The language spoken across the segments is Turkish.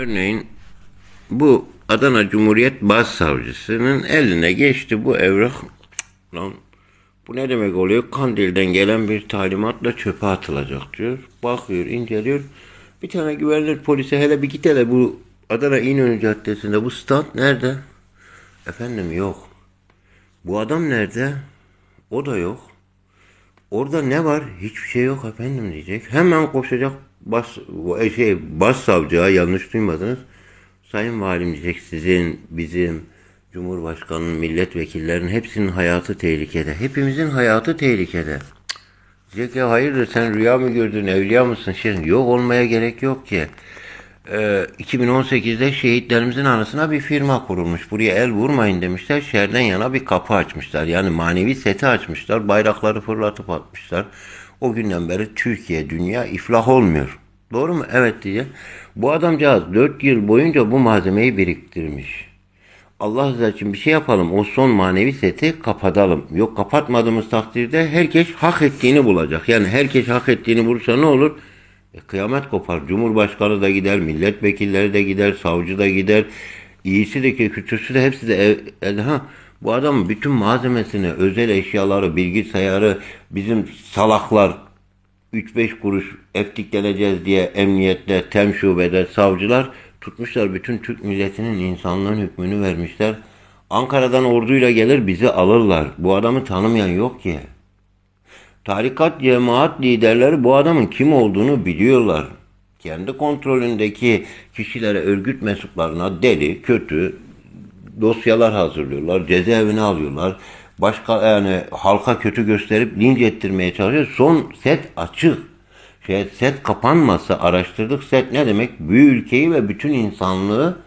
Örneğin bu Adana Cumhuriyet Başsavcısının eline geçti bu evrak. Lan bu ne demek oluyor? Kandil'den gelen bir talimatla çöpe atılacak diyor. Bakıyor, inceliyor. Bir tane güvenilir polise hele bir git hele bu Adana İnönü Caddesi'nde bu stand nerede? Efendim yok. Bu adam nerede? O da yok. Orada ne var? Hiçbir şey yok efendim diyecek. Hemen koşacak bas şey başsavcıya yanlış duymadınız. Sayın Valim diyecek sizin, bizim, Cumhurbaşkanının, milletvekillerinin hepsinin hayatı tehlikede. Hepimizin hayatı tehlikede. Diyecek ya hayırdır sen rüya mı gördün, evliya mısın? Şey, yok olmaya gerek yok ki. Ee, 2018'de şehitlerimizin anısına bir firma kurulmuş. Buraya el vurmayın demişler. Şehirden yana bir kapı açmışlar. Yani manevi seti açmışlar. Bayrakları fırlatıp atmışlar. O günden beri Türkiye, dünya iflah olmuyor. Doğru mu? Evet diye. Bu adamcağız 4 yıl boyunca bu malzemeyi biriktirmiş. Allah rızası için bir şey yapalım. O son manevi seti kapatalım. Yok kapatmadığımız takdirde herkes hak ettiğini bulacak. Yani herkes hak ettiğini bulursa ne olur? E, kıyamet kopar. Cumhurbaşkanı da gider, milletvekilleri de gider, savcı da gider. İyisi de ki kötüsü de hepsi de ev, elde. Ha, bu adamın bütün malzemesini, özel eşyaları, bilgisayarı, bizim salaklar 3-5 kuruş eftikleneceğiz diye emniyette, tem şubede savcılar tutmuşlar. Bütün Türk milletinin insanlığın hükmünü vermişler. Ankara'dan orduyla gelir bizi alırlar. Bu adamı tanımayan yok ki. Tarikat cemaat liderleri bu adamın kim olduğunu biliyorlar. Kendi kontrolündeki kişilere, örgüt mensuplarına deli, kötü dosyalar hazırlıyorlar, cezaevine alıyorlar. Başka yani halka kötü gösterip linç ettirmeye çalışıyor. Son set açık. Şey, set kapanmasa araştırdık. Set ne demek? Bir ülkeyi ve bütün insanlığı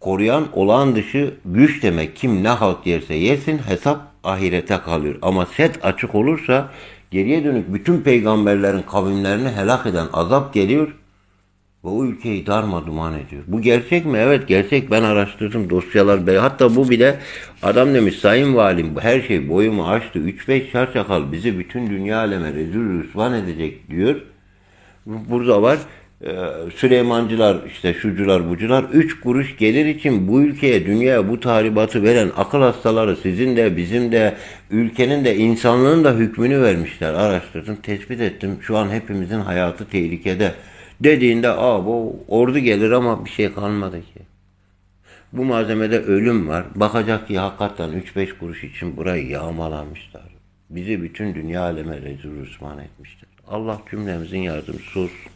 koruyan olağan dışı güç demek. Kim ne halt yerse yesin hesap ahirete kalıyor. Ama set açık olursa geriye dönük bütün peygamberlerin kavimlerini helak eden azap geliyor ve o ülkeyi darma duman ediyor. Bu gerçek mi? Evet gerçek. Ben araştırdım dosyalar. Hatta bu bile adam demiş sayın valim her şey boyumu aştı. 3-5 çarçakal bizi bütün dünya aleme rezil rüsvan edecek diyor. Burada var Süleymancılar işte şucular bucular 3 kuruş gelir için bu ülkeye dünyaya bu tahribatı veren akıl hastaları sizin de bizim de ülkenin de insanlığın da hükmünü vermişler. Araştırdım tespit ettim şu an hepimizin hayatı tehlikede dediğinde aa bu ordu gelir ama bir şey kalmadı ki. Bu malzemede ölüm var. Bakacak ki hakikaten 3-5 kuruş için burayı yağmalamışlar. Bizi bütün dünya aleme rezil rüsvan etmişler. Allah cümlemizin yardımcısı olsun.